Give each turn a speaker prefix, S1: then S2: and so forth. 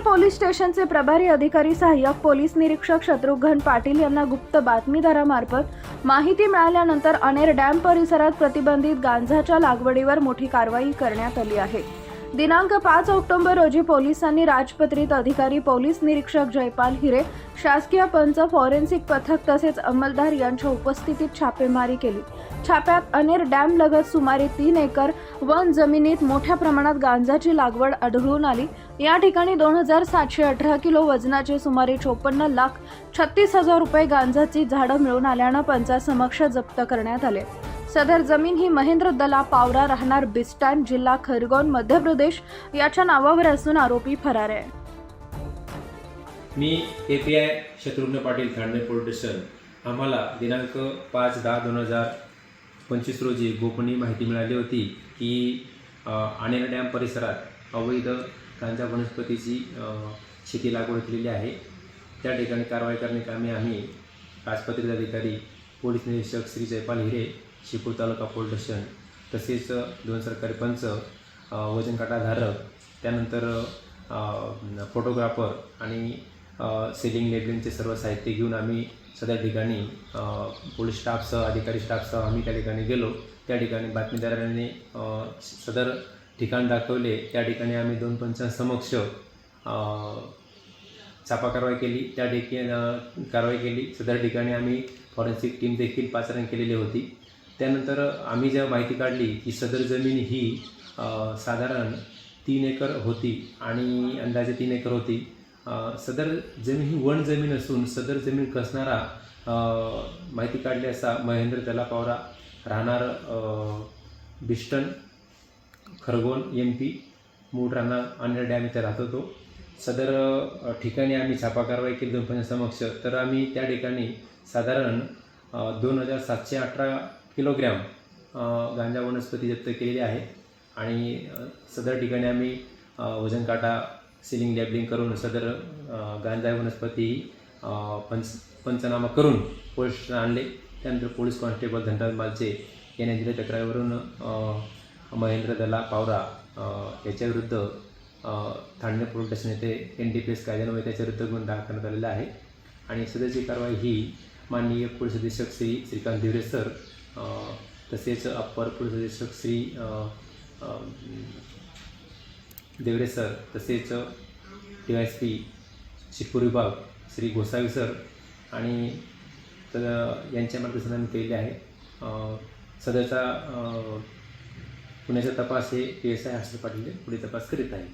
S1: Police स्टेशनचे प्रभारी अधिकारी सहाय्यक पोलीस निरीक्षक शत्रुघ्न पाटील यांना गुप्त बातमीदारामार्फत माहिती मिळाल्यानंतर अनेर डॅम परिसरात प्रतिबंधित गांजाच्या लागवडीवर मोठी कारवाई करण्यात आली आहे. दिनांक पाच ऑक्टोबर रोजी पोलिसांनी राजपत्रित अधिकारी पोलीस निरीक्षक जयपाल हिरे शासकीय पंच फॉरेन्सिक पथक तसेच अंमलदार यांच्या उपस्थितीत छापेमारी केली. छाप्यात अनेर डॅम लगत सुमारे तीन एकर वन जमिनीत मोठ्या प्रमाणात गांजाची लागवड आढळून आली. या ठिकाणी दोन हजार सातशे अठरा किलो वजनाचे सुमारे चोपन्न लाख छत्तीस हजार रुपये गांजाची झाडं मिळून आल्यानं पंचासमक्ष जप्त करण्यात आले. सदर जमीन ही महेंद्र दला पावरा राहणार बिस्टान जिल्हा खरगोन मध्य प्रदेश याच्या नावावर असून आरोपी फरार आहे.
S2: मी A P I Shatrughan Patil Thane police station. आम्हाला दिनांक पाच दहा दोन हजार पंचवीस रोजी गोपनीय माहिती मिळाली होती की आणेरा डॅम परिसरात अवैध गांजा वनस्पतीची शेती लागवड केलेली आहे. त्या ठिकाणी कारवाई करण्याकामी आम्ही राजपत्रित अधिकारी पोलीस निरीक्षक श्री जयपाल हिरे शिपूर तालुका पोलीस तसेच दोन सरकारी पंच वजन काटाधारक त्यानंतर फोटोग्राफर आणि सेलिंग लेबलिंगचे सर्व साहित्य घेऊन आम्ही सध्या ठिकाणी पोलीस स्टाफसह अधिकारी स्टाफसह आम्ही त्या ठिकाणी गेलो. त्या ठिकाणी बातमीदारांनी सदर ठिकाण दाखवले. त्या ठिकाणी आम्ही दोन पंचांसमक्ष छापा कारवाई केली. त्या ठिकाणी कारवाई केली. सदर ठिकाणी आम्ही फॉरेन्सिक टीम देखील पाचारण केलेली होती. त्यानंतर आम्ही जेव्हा माहिती काढली की सदर जमीन ही साधारण तीन एकर होती आणि अंदाजे तीन एकर होती. सदर जमीन ही वन जमीन असून सदर जमीन कसणारा माहिती काढली असा महेंद्र तलापावरा राहणार बिष्टन बिस्टन खरगोन एम पी मूळ राहणार अंडर डॅम इथे राहतो तो सदर ठिकाणी आम्ही छापा कारवाई केली दोन समक्ष तर आम्ही त्या ठिकाणी साधारण दोन हजार सातशे अठरा किलोग्रॅम गांजा वनस्पती जप्त केलेली आहे. आणि सदर ठिकाणी आम्ही वजन काटा सिलिंग लॅबलिंग करून सदर गांजा वनस्पती पंच पंचनामा करून पोलीस आणले. त्यानंतर पोलीस कॉन्स्टेबल धनराज मालचे यांनी दिल्या तक्रारीवरून महेंद्र दला पावरा याच्याविरुद्ध ठाणे पोलीस स्टेशन येथे एन डी पी एस कायद्यान्वये त्याच्याविरुद्ध गुन्हा दाखल करण्यात आलेला आहे. आणि सदरची कारवाई ही माननीय पोलीस अधीक्षक श्री श्रीकांत दिवरे सर तसेच अप्पर पोलीस अधीक्षक श्री देवरे सर तसेच D Y S P Shirpur विभाग श्री गोसावी सर आणि तर यांच्या मार्गदर्शन आम्ही केलेले आहे. सध्याचा पुण्याचा तपास हे P S I Harshad Patil हे पुढे तपास करीत आहे.